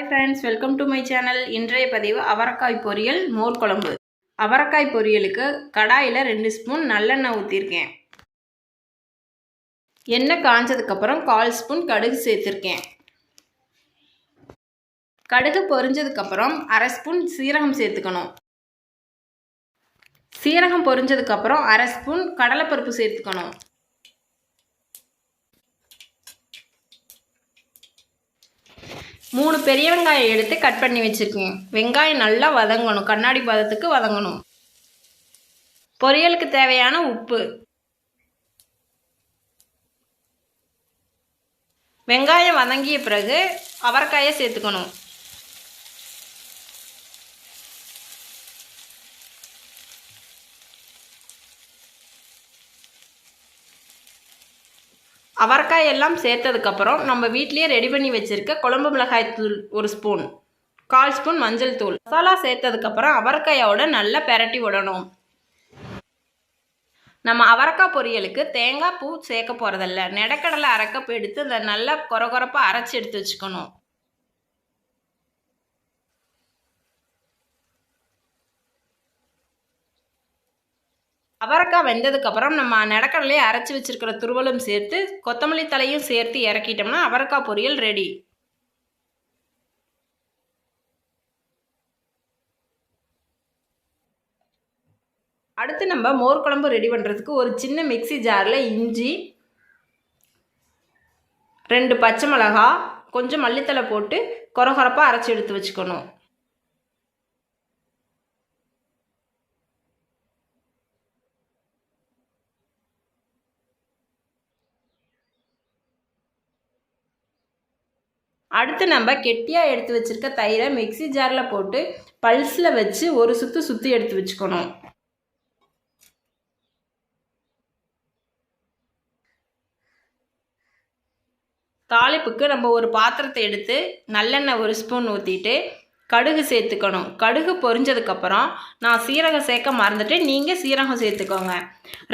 Hi friends welcome to my channel இன்றைய பதிவு அவரக்காய் பொரியல் மோர் குழம்பு. அவரக்காய் பொரியலுக்கு கடாயில் ரெண்டு ஸ்பூன் நல்லெண்ணெய் ஊற்றிருக்கேன் எண்ணெய் காஞ்சதுக்கப்புறம் கால் ஸ்பூன் கடுகு சேர்த்துருக்கேன். கடுகு பொரிஞ்சதுக்கப்புறம் அரை ஸ்பூன் சீரகம் சேர்த்துக்கணும். சீரகம் பொரிஞ்சதுக்கப்புறம் அரை ஸ்பூன் கடலைப்பருப்பு சேர்த்துக்கணும். மூணு பெரிய வெங்காயம் எடுத்து கட் பண்ணி வச்சுருக்கேன். வெங்காயம் நல்லா வதங்கணும். கண்ணாடி பதத்துக்கு வதங்கணும். பொரியலுக்கு தேவையான உப்பு. வெங்காயம் வதங்கிய பிறகு அவரைக்காயை சேர்த்துக்கணும். அவரைக்காய் எல்லாம் சேர்த்ததுக்கப்புறம் நம்ம வீட்லேயே ரெடி பண்ணி வச்சுருக்க குழம்பு மிளகாய் தூள் ஒரு ஸ்பூன் கால் ஸ்பூன் மஞ்சள் தூள். மசாலா சேர்த்ததுக்கப்புறம் அவரைக்காயோட நல்லா பெரட்டி விடணும். நம்ம அவரைக்காய் பொரியலுக்கு தேங்காய் பூ சேர்க்க போகிறதில்ல நெடக்கடலை அரைக்கப்பு எடுத்து அதை நல்லா குறகுறப்பாக அரைச்சி எடுத்து வச்சுக்கணும். அவரைக்காய் வெந்ததுக்கப்புறம் நம்ம நிலக்கடலையே அரைச்சி வச்சுருக்கிற துருவலும் சேர்த்து கொத்தமல்லி தலையும் சேர்த்து இறக்கிட்டோம்னா அவரைக்காய் பொரியல் ரெடி. அடுத்து நம்ம மோர் குழம்பு ரெடி பண்ணுறதுக்கு ஒரு சின்ன மிக்சி ஜாரில் இஞ்சி ரெண்டு பச்சை மிளகா கொஞ்சம் மல்லித்தலை போட்டு கொரகொரப்பாக அரைச்சி எடுத்து வச்சுக்கணும். அடுத்து நம்ம கெட்டியாக எடுத்து வச்சுருக்க தயிரை மிக்சி ஜாரில் போட்டு பல்ஸில் வச்சு ஒரு சுற்று சுற்றி எடுத்து வச்சுக்கணும். தாளிப்புக்கு நம்ம ஒரு பாத்திரத்தை எடுத்து நல்லெண்ணெய் ஒரு ஸ்பூன் ஊற்றிட்டு கடுகு சேர்த்துக்கணும். கடுகு பொரிஞ்சதுக்கப்புறம் நான் சீரகம் சேர்க்க மறந்துட்டு நீங்கள் சீரகம் சேர்த்துக்கோங்க.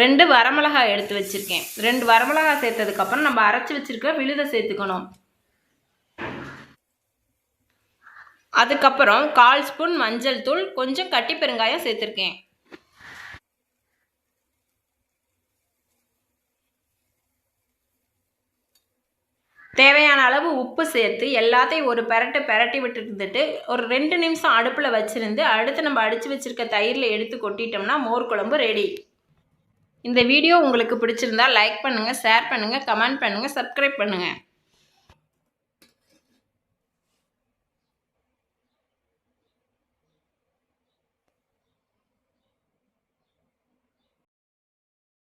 ரெண்டு வரமிளகாய் எடுத்து வச்சுருக்கேன். ரெண்டு வரமிளகாய் சேர்த்ததுக்கப்புறம் நம்ம அரைச்சி வச்சுருக்க விழுதை சேர்த்துக்கணும். அதுக்கப்புறம் கால் ஸ்பூன் மஞ்சள் தூள் கொஞ்சம் கட்டி பெருங்காயம் சேர்த்துருக்கேன். தேவையான அளவு உப்பு சேர்த்து எல்லாத்தையும் ஒரு பெரட்டு பெரட்டி விட்டு இருந்துட்டு ஒரு ரெண்டு நிமிஷம் அடுப்பில் வச்சுருந்து அடுத்து நம்ம அடித்து வச்சுருக்க தயிரில் எடுத்து கொட்டிட்டோம்னா மோர் குழம்பு ரெடி இந்த வீடியோ உங்களுக்கு பிடிச்சிருந்தா லைக் பண்ணுங்கள் ஷேர் பண்ணுங்கள் கமெண்ட் பண்ணுங்கள் சப்ஸ்கிரைப் பண்ணுங்கள்